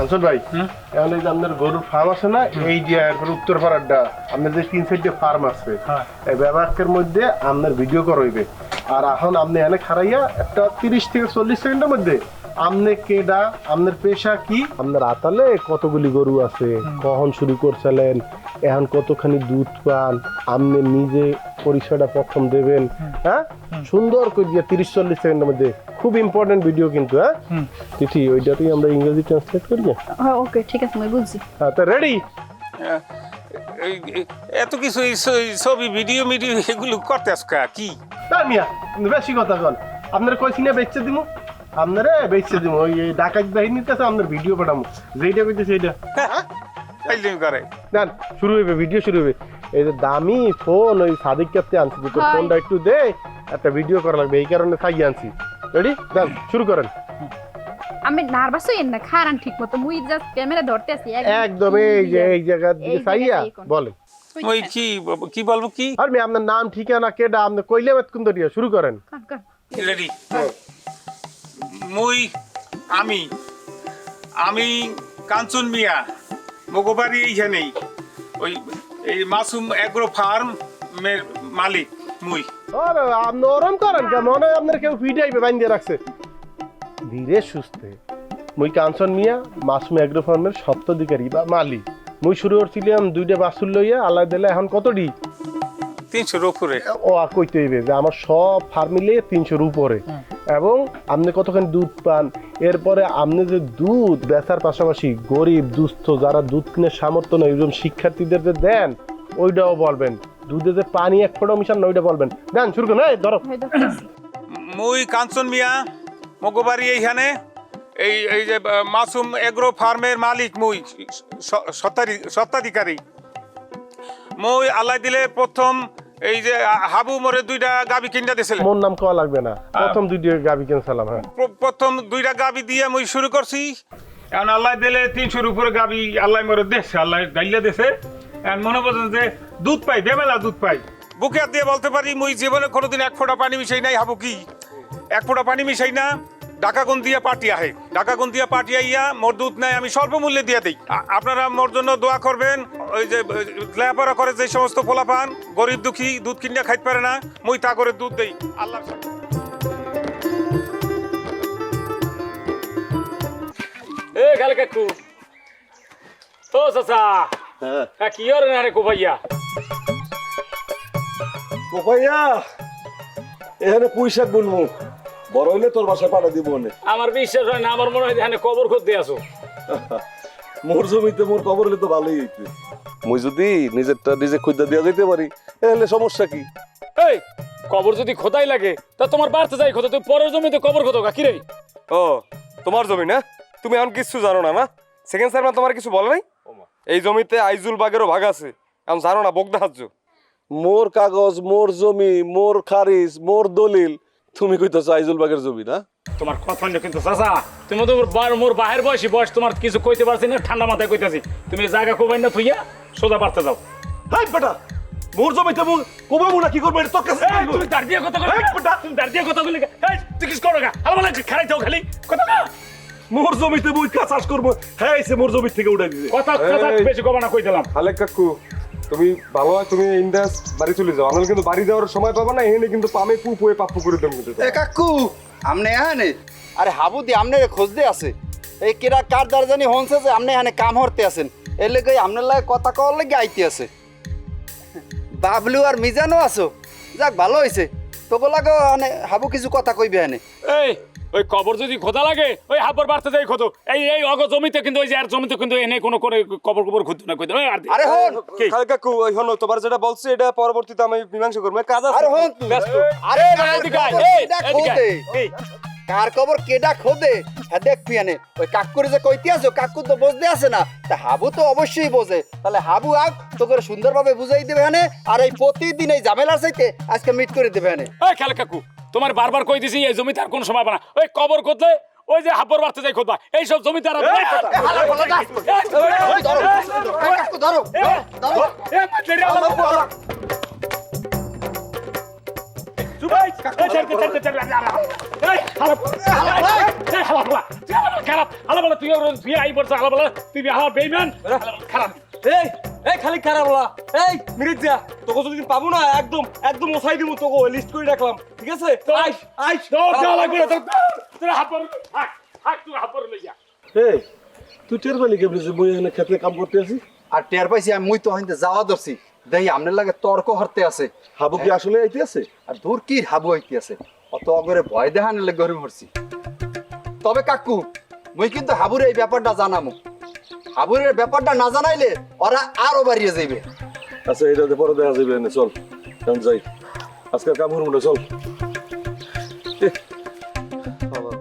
কাঞ্চন ভাই? এখন এই যে আপনার গরুর ফার্ম আছে না এই যে উত্তর পাড়ারটা আপনার যে তিন সাইডে ফার্ম আছে হ্যাঁ। এই ব্যবহারের মধ্যে আপনার ভিডিও করাইবে আর এখন আপনি এনে খারাইয়া একটা তিরিশ থেকে চল্লিশ সেকেন্ডের মধ্যে আপনি কেডা আপনার পেশা কি? আপনার আতালে কতগুলি গরু আছে কখন শুরু করছিলেন এখন কতখানি দুধ পান আপনি নিজে পরিচয়টা প্রথম দেবেন হ্যাঁ? সুন্দর করে তিরিশ চল্লিশ সেকেন্ডের মধ্যে খুব ইম্পর্টেন্ট ভিডিও কিন্তু হ্যাঁ। তিথি ওইটাতেই আমরা ইংরেজি ট্রান্সলেট করি না? হ্যাঁ ওকে ঠিক আছে আমি বুঝছি। হ্যাঁ তা রেডি এই- এত কিছু ছবি ভিডিও মিডিও এগুলো করতে আসকা কি? না মিয়া বেশি কথা কন। আপনার কইছি না বেচতে দিমু? আপনারে বেচতে দিমু ওই ডাকাত বাহিনীর কাছে আপনার ভিডিও পাঠামু। যেইটা কইতে সেইটা। করে। দেন শুরু হইবে ভিডিও শুরু হইবে। এই যে দামি ফোন ওই সাদিক কাছে আনছি তোর ফোনটা একটু দে একটা ভিডিও করা লাগবে এই কারণে খাইয়ে আনছি। রেডি দেন শুরু করেন। আমি নার্ভাস হইেন না খারান ঠিক মতো মুই জাস্ট ক্যামেরা ধরতে আছি একদম এই যে এই জায়গা দিয়ে কোন। বলেন। ওই কি কি বলব কি? আর আপনার নাম ঠিকানা কেডা আপনি কইলে এতক্ষণ ধরিয়া শুরু করেন। কান কান রেডি মুই আমি। আমি কাঞ্চন মিয়া মগবাড়ি এইখানেই। ওই এই মাসুম এগ্রো ফার্ম এর মালিক মুই। আরে আপনি ওরম করেন কে মনে হয় আপনার কেউ ফিডাইবে বাইন্দে রাখছে। ধীরে সুস্থে। মুই কাঞ্চন মিয়া মাসুম এগ্রো ফার্মের সপ্তাধিকারী বা মালিক। মুই শুরু করছিলাম দুইটা বাসুর লইয়া আল্লাহ দিলে এখন কতটি? তিনশোর উপরে। ও কইতে হইবে যে আমার সব ফার্মিলে তিনশোর উপরে। এবং আপনি কতখানি দুধ পান এরপরে আপনি যে দুধ বেচার পাশাপাশি গরিব দুস্থ যারা দুধ কিনে সামর্থ্য নেই এরকম শিক্ষার্থীদের যে দেন ওইটাও বলবেন। দুধে যে পানি এক ফোঁটা মিশান না ওইটা বলবেন। দেন শুরু করুন এই ধরো। মুই কাঞ্চন মিয়া মগবাড়ি এইখানে। এই এই যে মাসুম এগ্রো ফার্মের মালিক মুই স- সত্তারি- সত্ত্বাধিকারী মুই আল্লাহ দিলে প্রথম এই যে হাবু মোরে দুইটা গাবি কিনা দিয়েছিল। মোর নাম কওয়া লাগবে না। প্রথম দুইটি গাবি কেন সালাম হ্যাঁ প্রথম দুইটা গাবি দিয়ে মুই শুরু করছি। এখন আল্লাহ দিলে তিনশোর উপরে গাবি আল্লাহ মোরে দেশে আল্লাহ গাইলে দেশে এখন মনে করছেন যে দুধ পাই বেমেলা দুধ পাই। বুকে দিয়ে বলতে পারি মুই জীবনে কোনোদিন এক ফোঁটা পানি মিশাই নাই হাবু কি? এক ফোঁটা পানি মিশাই না। ডাকাগুন দিয়ে পাটি আহে। ডাকাগুন দিয়ে পাটি আইয়া মোর দুধ নাই আমি স্বল্প মূল্যে দিয়ে দিই। আপনারা মোর জন্য দোয়া করবেন ওই যে লেখাপড়া করে যে সমস্ত পোলাপান গরিব দুঃখী দুধ কিনে খাইতে পারে না মুই তা করে দুধ দেই। আল্লাহ এ খালে কাকু ও চাচা। হ্যাঁ। কি আর না রে কোপাইয়া? কোপাইয়া? এখানে পুঁইশাক বুনবো। বড় হইলে তোর বাসায় পাঠা দিব আমার বিশ্বাস হয় না আমার মনে হয় এখানে কবর খুঁজতে আসো মোর জমিতে মোর কবর হলে তো ভালোই হইতে। মুই যদি নিজেরটা নিজে খুঁজতে দিয়া যেতে পারি এহলে সমস্যা কি? এই কবর যদি খোদাই লাগে তা তোমার বাড়তে যাই খোদা তুই পরের জমিতে কবর খোদো কি রে? ও তোমার জমি না? তুমি এখন কিছু জানো না না? সেকেন্ড স্যার তোমার কিছু বলে নাই? এই জমিতে আইজুল বাগেরও ভাগ আছে এখন জানো না বকদা হাজ্য। মোর কাগজ মোর জমি মোর খারিজ মোর দলিল তুমি কইতেছো আইজুল বাগের জমি না? তোমার কথা হইল কিন্তু চাচা তুমি তো বার মোর বাহের বয়সী বয়স তোমার কিছু কইতে পারছি না ঠান্ডা মাথায় কইতাছি। তুমি জায়গা কোবাই না থুইয়া সোজা বাড়তে যাও। হাই বেটা মোর জমিতে মোর কোবাবো না কি করব এটা তোর কাছে তুমি দাঁড় দিয়ে কথা বলে তুমি দাঁড় দিয়ে কথা বলে এই তুই কিছু করো না আমার বলে খারাই দাও খালি। কথা না মোর জমিতে মুই কা চাষ করব হ্যাঁ সে মোর জমি থেকে উঠাই দিছে কথা কথা। বেশি কবা না কই দিলাম। আলেক কাকু। তুমি ভালো হয় তুমি ইন্ডাস বাড়ি চলে যাও। আমি কিন্তু বাড়ি যাওয়ার সময় পাবো না এখানে কিন্তু পামে পু পুয়ে পাপ্পু করে দেবো কিন্তু। এ কাকু আমনে এখানে? আরে হাবুদি আমনে খোঁজতে আছে। এই কিরা কার দারজানি হনছে যে আমনে এখানে কাম হরতে আছেন। এর লেগে আমনের লাগে কথা কওয়ার লেগে আইতে আছে। বাবলু আর মিজানও আছো? যাক ভালো হয়েছে তবু লাগে মানে হাবু কিছু কথা কইবে এনে এই ওই কবর যদি খোদা লাগে ওই হাবর বাড়তে যাই খোদো। এই এই অগ জমিতে কিন্তু ওই যে আর জমিতে কিন্তু এনে কোনো করে কবর কবর খুঁজতে না কইতে। আর আরে হন কাল কাকু ওই হন তোমার যেটা বলছে এটা পরবর্তীতে আমি মীমাংসা করব। কাজ আছে। আরে হন আরে এদিকে কেডা এদিকে এই। কার কবর কেডা খোদে হ্যাঁ দেখ পিয়ানে ওই কাকুর যে কইতে আছো কাকু তো বুঝতে আছে না তা হাবু তো অবশ্যই বোঝে তাহলে হাবু আগ তো করে সুন্দরভাবে বুঝাই দেবে হানে আর এই প্রতিদিন এই ঝামেলার চাইতে আজকে মিট করে দেবে হানে এই খেলে কাকু তোমার বারবার কই দিছি এই জমিতে আর কোন সময় বানা ওই কবর খুঁজলে ওই যে হাবর বাড়তে যাই খোদবা এই সব জমিতে আর ধরো ধরো খারাপ, হালা বলা, তুই ওর আই পড়ছো, হালা বলা, তুই বিয়ে বেইমান, খারাপ। এই এই খালি খারাপ বলা এই মিরিজা তোকে যদি পাবো না একদম একদম মশাই দিব তোকে লিস্ট করে রাখলাম। ঠিক আছে? আইস আইস। লাগবে না, তোরা তুই হাত পর লইয়া। এই তুই টের পেলি যে এখানে খেতে কাম করতে আছি? আর টের পাইছি আমি মুই তো হইতে যাওয়া ধরছি। দেখি আপনার লাগে তর্ক হরতে আছে। হাবু কি আসলে আইতে আছে? আর দূর কি হাবু আইতে আছে। অত অগরে ভয় দেখানোর লাগে গরিব হরছি তবে কাকু মুই কিন্তু হাবুর এই ব্যাপারটা জানামু। হাবুরের ব্যাপারটা না জানাইলে ওরা আরও বাড়িয়ে যাইবে। আচ্ছা এটাতে পরে দেখা যাবে চল। যাই। আজকাল কাম করব চল।